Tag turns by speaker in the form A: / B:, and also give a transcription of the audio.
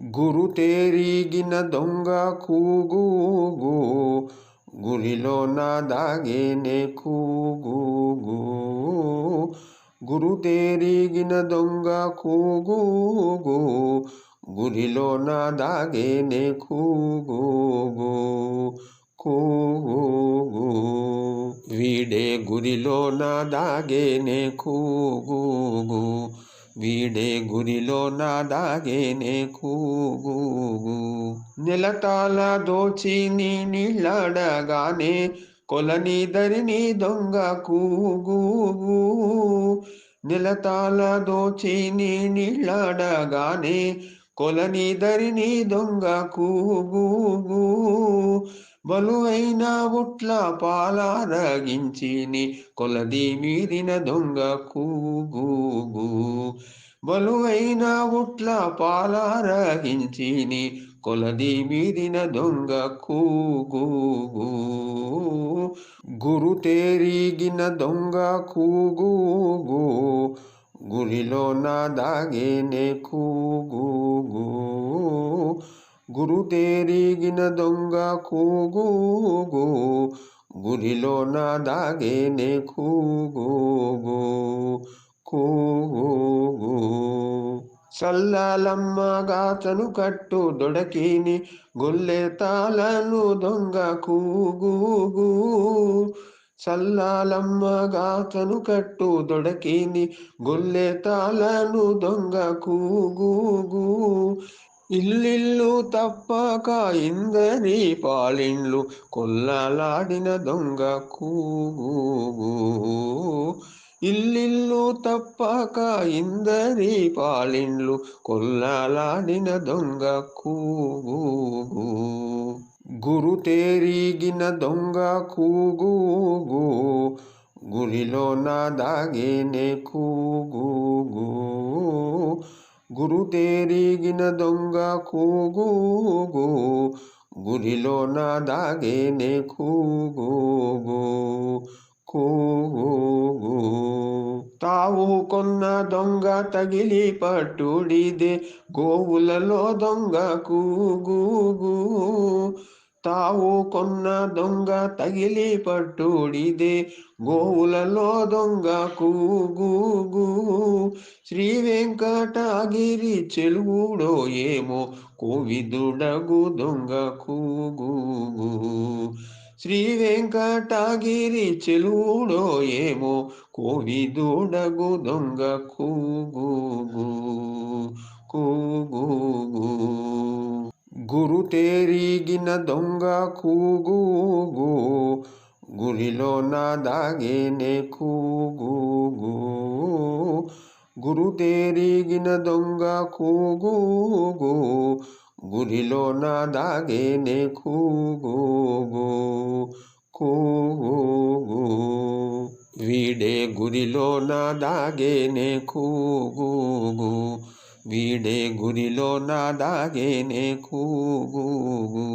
A: గురు తేరిగిన దొంగ కూగూగు గురిలో నా దాగేనే కూగూగు గురు తేరిగిన దొంగ కూగూగు గురిలో నా దాగేనే కూగూగు కూగూగు వీడే గురిలో నా దాగేనే కూగూగు వీడే గురిలో నా దాగేనే కూగు నెలతాల దోచి నీ నీళ్ళడగానే కొలని దరిని దొంగ కూగు నిలతాల దోచి నీ నీళ్ళడగానే కొలని దరిని దొంగ కూగు బలువైన ఉట్ల పాలారగించి నీ కొలది మీరిన దొంగ కూగు బలువైన ఉట్ల పాలారగించి నీ కొలది మీరిన దొంగ కూగు గురు తేరిగిన దొంగ కూగు గురిలో నా దాగేనే కూగు గురు తేరిగిన దొంగ కూగూగు గురిలో నా దాగేనే కూగూగు కూగూగు సల్లలమ్మగాతను కట్టు దొడకిని గొల్లె తాళను దొంగ కూగూగు సల్లాలమ్మగాతను కట్టు దొడకిని గొల్లె తాళను దొంగ కూగూగు ఇల్లిల్లు తప్పక ఇందరి పాలిండ్లు కొల్లలాడిన దొంగ కూగు ఇల్లిల్లు తప్పక ఇందరి పాలిండ్లు కొల్లలాడిన దొంగ కూగు గురు తేరిగిన దొంగ కూగు గురిలో నా దాగేనే కూగు గురు తేరిగిన దొంగ కూగూగు గురిలో నా దాగేనే కూగూగు కూగూగు తావు కొన్న దొంగ తగిలి పట్టుడిదే గోవులలో దొంగ కూగూగు తావు కొన్న దొంగ తగిలి పట్టుడిదే. గోవులలో దొంగ కూగు శ్రీ వెంకటగిరి చెలువుడో ఏమో కోవిదుడగు దొంగ కూగు శ్రీ వెంకటగిరి చెలువుడో ఏమో కోవిదుడగు దొంగ కూగు కూగు గురు తేరిగిన దొంగ కూగూగు గురిలో నా దాగేనే కూగూగు గురు తేరిగిన దొంగ కూగూగు గురిలో నా దాగేనే కూగూగు కూగూగు వీడే గురిలో నా దాగేనే కూగూగు వీడే గురిలో నా దాగేనే కూగూగు